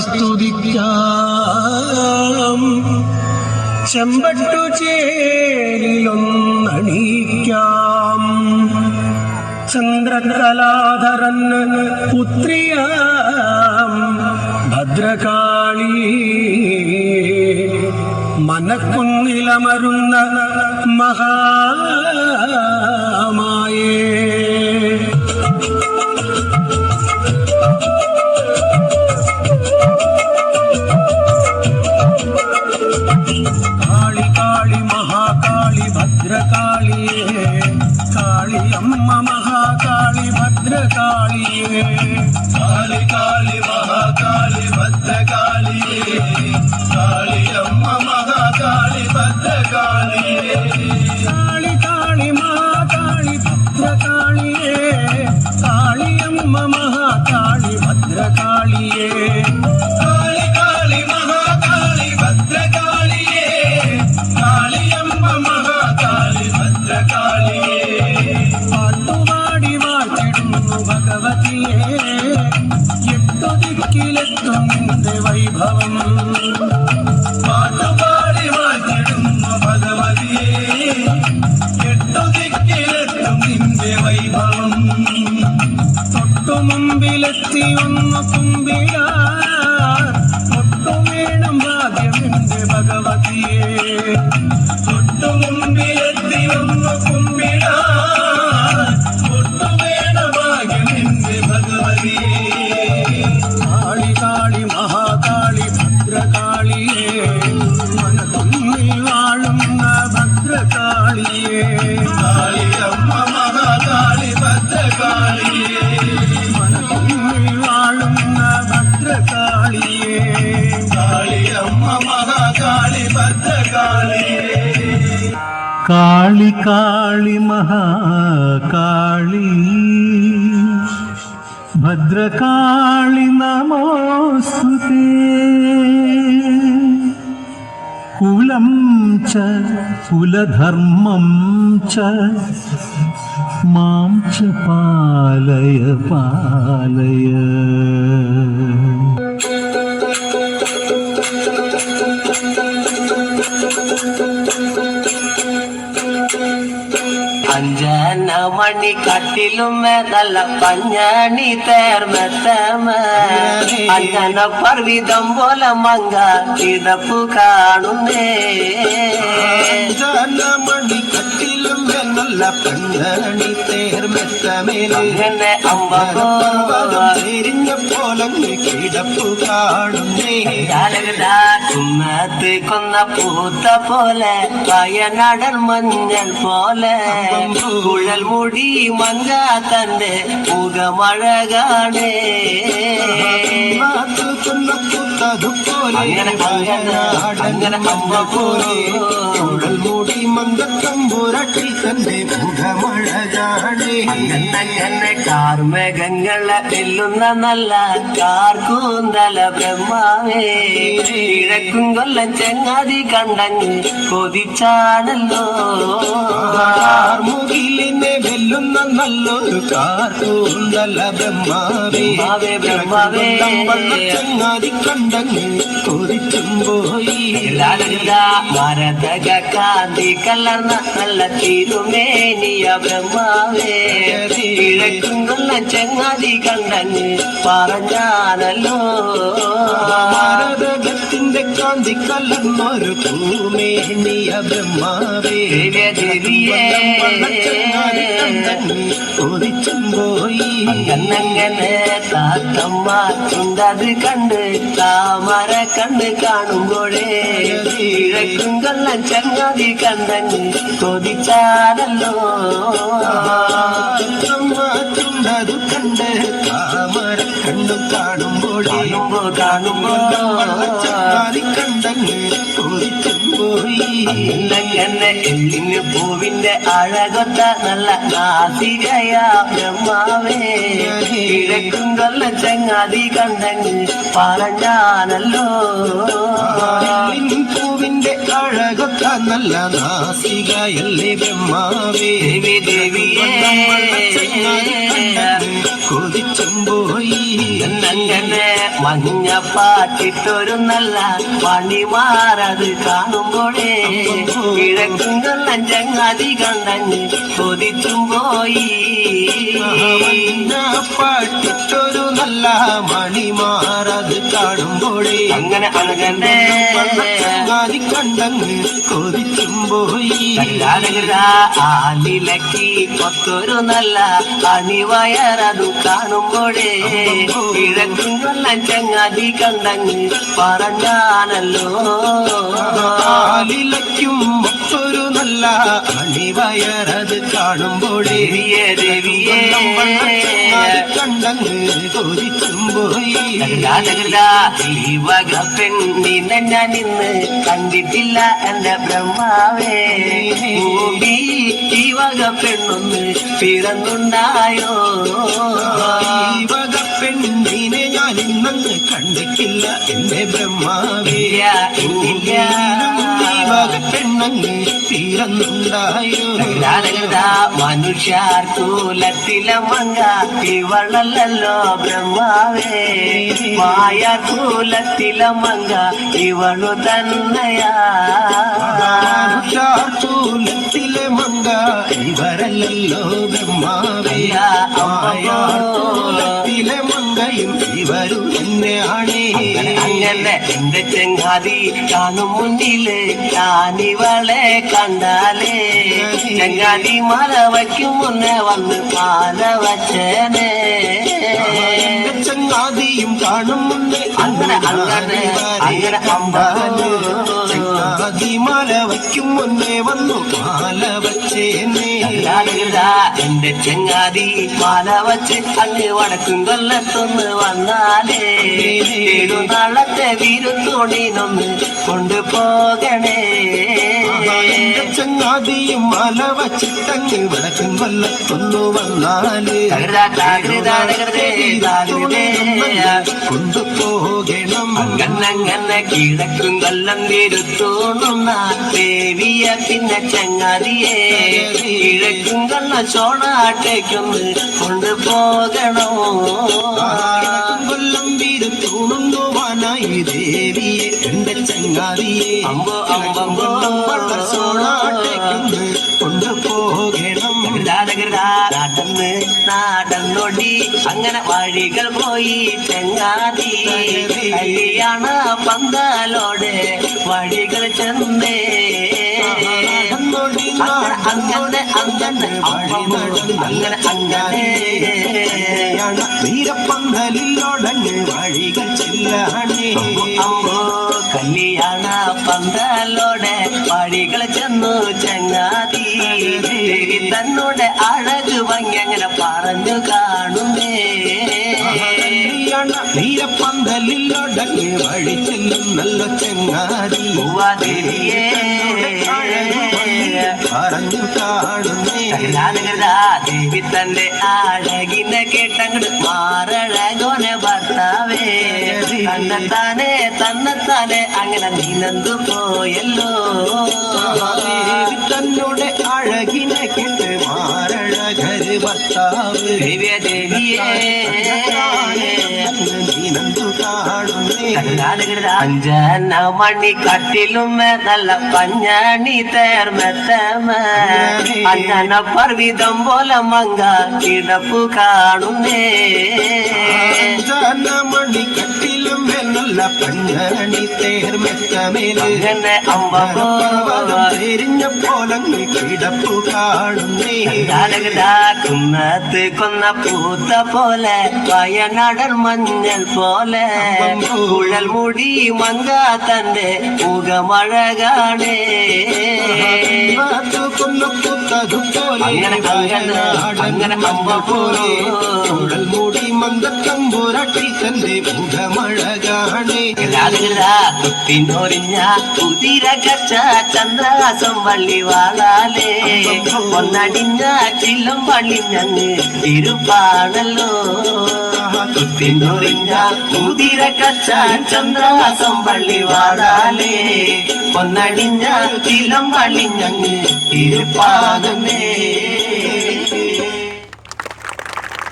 സ്തുതിക്കാം ചെമ്പട്ടു ചേരിലൊന്നണീക്കാം. ചന്ദ്രകലാധരൻ പുത്രിയാം ഭദ്രകാളി. മനക്കുന്നിലമരുന്ന മഹാമായേ. മഹാകാളി ഭദ്രകാളിയേ കാളിയമ്മ മഹാകാളി ഭദ്രകാളിയേ കാളി കാളി മഹാകാളി ഭദ്രകാളിയേ ദിക്കിലെത്തും വൈഭവം. പാട്ടുപാടി വാഴ്ത്തിടുന്നു ഭഗവതിയെ എട്ടു ദിക്കിലെത്തും നിന്റെ വൈഭവം. തൊട്ടു മുമ്പിലെത്തി ഒന്ന് കുമ്പിടാ തൊട്ടു ഭാഗ്യം നിന്റെ ഭഗവതിയെ. തൊട്ടു മുമ്പിലെത്തി ഒന്ന് കുമ്പിടാൻ കാളി കാളി മഹാകാളി. ഭദ്രകാളി നമോസ്തുതേ. കുലം ച കുലധർമ്മം ച മാം ച പാലയ പാലയ. பாரி கட்டிலும் நல்ல பஞ்சாணி தேர் மெத்தம அஞ்சன பர்விதம் போல மங்க திதப்பு காணுமே. மணி கட்டில் പെണ്ണണി തേർമെത്തമേലെ അങ്ങനെ അമ്പോ എരിഞ്ഞ പോലങ്ങ് കിടപ്പു കാണുന്നേ കുന്നത്ത് കൊന്ന പൂത്ത പോലെ വയനാടൻ മഞ്ഞൾ പോലെ കുഴൽ മുടി മങ്ക തന്റെ മുഖമഴകാണേ അങ്ങനെ അങ്ങനെ അങ്ങനെ അമ്മ പോലെ ഉടൽ മൂടി മന്ദത്തമ്പുരട്ടിൽ തന്റെ മുഖമഴകാണേ കാണേ അങ്ങനെ കാർമേഘങ്ങളെ വെല്ലുന്ന നല്ല കാർക്കൂന്തല ബ്രഹ്മാവേ. കിഴക്കും കൊല്ലം ചെങ്ങാതി കണ്ടങ്ങ് കൊതിച്ചാണല്ലോ. മുകിലിനെ വെല്ലുന്ന നല്ലൊരു കാർക്കൂന്തല ബ്രഹ്മാവേ, ബ്രഹ്മാവേ. ചങ്ങാതി കണ്ടങ്ങ് കൊതിച്ചും പോയി. മരതക കാന്തി കലർന്ന നല്ല തിരുമേനിയ ബ്രഹ്മാവേ കിഴക്കും കൊല്ലം ചെങ്ങാതി കണ്ടങ്ങ് പറഞ്ഞാണല്ലോ ഭാരതത്തിന്റെ കാന്തി കലർന്നൊരു ഭൂമേണിയ ബ്രഹ്മാവേ ദിവ്യ ദിവ്യേ. ചങ്ങാതി കണ്ടങ്ങ് കൊതിച്ചും പോയി അങ്ങനെ താത്തമ്മ ചുണ്ടത് കണ്ട് താമര കണ്ണ് കാണുമ്പോഴേ കിഴക്കും കൊല്ലം ചങ്ങാതി കണ്ടങ്ങ് കൊതിച്ചാണല്ലോ ചുണ്ടത് കണ്ട് താമര അങ്ങനെ പൂവിന്റെ അഴകൊത്ത നല്ല നാസികയ ബ്രഹ്മാവേ കിഴക്കും കൊല്ല ചങ്ങാതി കണ്ടങ്ങ് പറഞ്ഞാണല്ലോ പൂവിന്റെ അഴകൊത്ത നല്ല നാസികയല്ലേ ബ്രഹ്മാവേ ദേവി ദേവിയേ ചങ്ങാതി കണ്ടങ്ങ് എന്നങ്ങനെ മഞ്ഞ പാട്ടിട്ടൊരു നല്ല പണിമാറത് കാണുമ്പോഴേ. കിഴക്കും നഞ്ചങ്ങാതി ചങ്ങാതി കണ്ടങ്ങ് കൊതിച്ചും പോയി. പാട്ടിട്ടൊരു നല്ല മണിമാറത് കാണുമ്പോഴേ. അങ്ങനെ അങ്ങനെ കണ്ടങ്ങ് കൊതിച്ചും പോയി. ആലിലക്കി പത്തൊരു നല്ല അണിവയറതു കാണുമ്പോഴേ കിഴക്കും കൊല്ലം ചങ്ങാതി കണ്ടങ്ങ് പറഞ്ഞാണല്ലോ ആലിലയ്ക്കും നല്ല അണിവയറത് കാണുമ്പോഴേ ദേവിയേ. ദേവിയേ കണ്ടങ്ങ് പോയി. വക പെണ്ണിനെ ഞാൻ ഇന്ന് കണ്ടിട്ടില്ല എന്റെ ബ്രഹ്മാവേ. ഈ വക പെണ്ണൊന്ന് പിറന്നുണ്ടായോ? ഈ വക പെണ്ണിനെ ഞാൻ ഇന്നന്ന് കണ്ടിട്ടില്ല എന്റെ ബ്രഹ്മാവേ. ഇല്ല, പെണ്ണങ്ങ് ഈ ಬಂದಾಯು ನಾಡಗದ ಮನುಷ್ಯಾರ್ಥೂಲತಿಲ ಮಂಗ ಇವಳಲ್ಲೋ ಬ್ರಹ್ಮವೇ ಮಾಯ ತೂಲತಿಲ ಮಂಗ ಇವಳು ತನ್ನಯ ಮನುಷ್ಯಾರ್ಥೂಲತಿಲ ಮಂಗ ಇವರಲ್ಲೋ ಬ್ರಹ್ಮವೇ ಮಾಯ ತೂಲತಿಲ ಮಂಗ മങ്കയും ഇവരും തന്നെയാണേ അങ്ങനെ എന്റെ ചെങ്ങാതി കാണും മുന്നിൽ ഞാനിവളെ കണ്ടാലേ ചെങ്ങാതി മല വയ്ക്കും മുന്നേ വന്ന് മാല വച്ചേനേ എന്റെ ചങ്ങാതിയും കാണും മുന്നേ അങ്ങനെ, അങ്ങനെ, അങ്ങനെ അമ്പത്. ചങ്ങാതി മാല വയ്ക്കും മുന്നേ വന്നു മാല വച്ചേന്നേ എന്റെ ചെങ്ങാതി മാല വച്ച് അങ്ങ് വടക്കും കൊല്ലത്തൊന്ന് വന്നാലേ. നാളത്തെ വീരുത്തോണിനൊന്ന് കൊണ്ടുപോകണേ. ചങ്ങാതിയും മല വച്ചിട്ടങ്ങ് വടക്കും കൊല്ലത്തൊന്നു വന്നാൽ. കൊണ്ടുപോകണം അങ്ങനങ്ങനെ കിഴക്കും കൊല്ലം വീരുത്തോണുന്ന ദേവിയ പിന്നെ ചങ്ങാതിയെ. കിഴക്കും കൊല്ല ചോണാട്ടേക്കൊന്ന് കൊണ്ടുപോകണോ കൊല്ലം വീര് തൂണുന്നുവാനായി ദേവിയെ. ചങ്ങാതിയെ അമ്പോ, അമ്പമ്പോ. സോണാട്ടേക്കൊന്ന് കൊണ്ടുപോകണം നടന്ന് നടന്നൊടി അങ്ങനെ വഴികൾ പോയി ചെങ്ങാതി കല്യാണ പന്തലോടെ വഴികൾ ചെന്നേ നടന്നൊടി അങ്ങനെ അങ്ങനെ അങ്ങനെ അങ്ങനെ അങ്ങനെ വീരപ്പന്തലിലൊടങ്ങ് വഴികൾ ചെല്ലാണേ അമ്പോ കല്യാണ പന്തലോടെ വഴികൾ ചെന്നു ചങ്ങാതി. തന്നോടെ അഴക് ഭംഗി അങ്ങനെ പറഞ്ഞു കാണുന്നേ. വീരപ്പന്തലിലൊടങ്ങ് വഴി ചെല്ലും നല്ല ചങ്ങാതി. പറഞ്ഞു കാണുന്നേ. തന്റെ അഴകിനെ കേട്ടങ്ങട് മാറഴകോനെ ഭർത്താവേ. തന്നെത്താനെ തന്നെത്താനെ അങ്ങനെ നീനന്തു പോയല്ലോ ദേവി തന്നോടെ അഴകിനെ കേട്ട് മാരഴകര് ഭർത്താവ് ദേവിയ ദേവിയേ നീനന്തു அஞ்சன மணி கட்டிலும் நல்ல பஞ்சாணி தேர் மெத்தம. அஞ்சன பர்விதம் போல மங்கா கிடப்பு காணுமே. மணி கட்டிலும் കട്ടിലും നല്ല പഞ്ഞണി തേർമെത്തമേല് അങ്ങനെ അമ്പോ തിരിഞ്ഞ പോലങ്ങ് കിടപ്പു കാണുന്നേ കരുണാനകൃതാ, കുന്നത്ത് കൊന്ന പൂത്ത പോലെ വയനാടൻ മഞ്ഞൾ പോലെ കുഴൽ മുടി മങ്ക തന്റെ മുഖമഴകാണേ അങ്ങനെ, അങ്ങനെ, അങ്ങനെ അമ്പ പോലെ. മൂടി മന്ദത്തമ്പുരട്ടി തന്റെ മുഖമഴ കാണേ കുത്തിനൊരിഞ്ഞ കുതിര കച്ച ചന്ദ്രാസം വള്ളി വാളാലേ ഒന്നടിഞ്ഞ ചില്ലം പള്ളി ഞങ്ങ് ഇരുപ്പാണല്ലോ കുത്തിനൊറിഞ്ഞ കുതിര കച്ച ചന്ദ്രാസം പള്ളി വാടാലേ ഒന്നടിഞ്ഞ ചിലം വളിഞ്ഞങ്ങ് ഞങ്ങ് ഇരുപ്പാകുന്നേ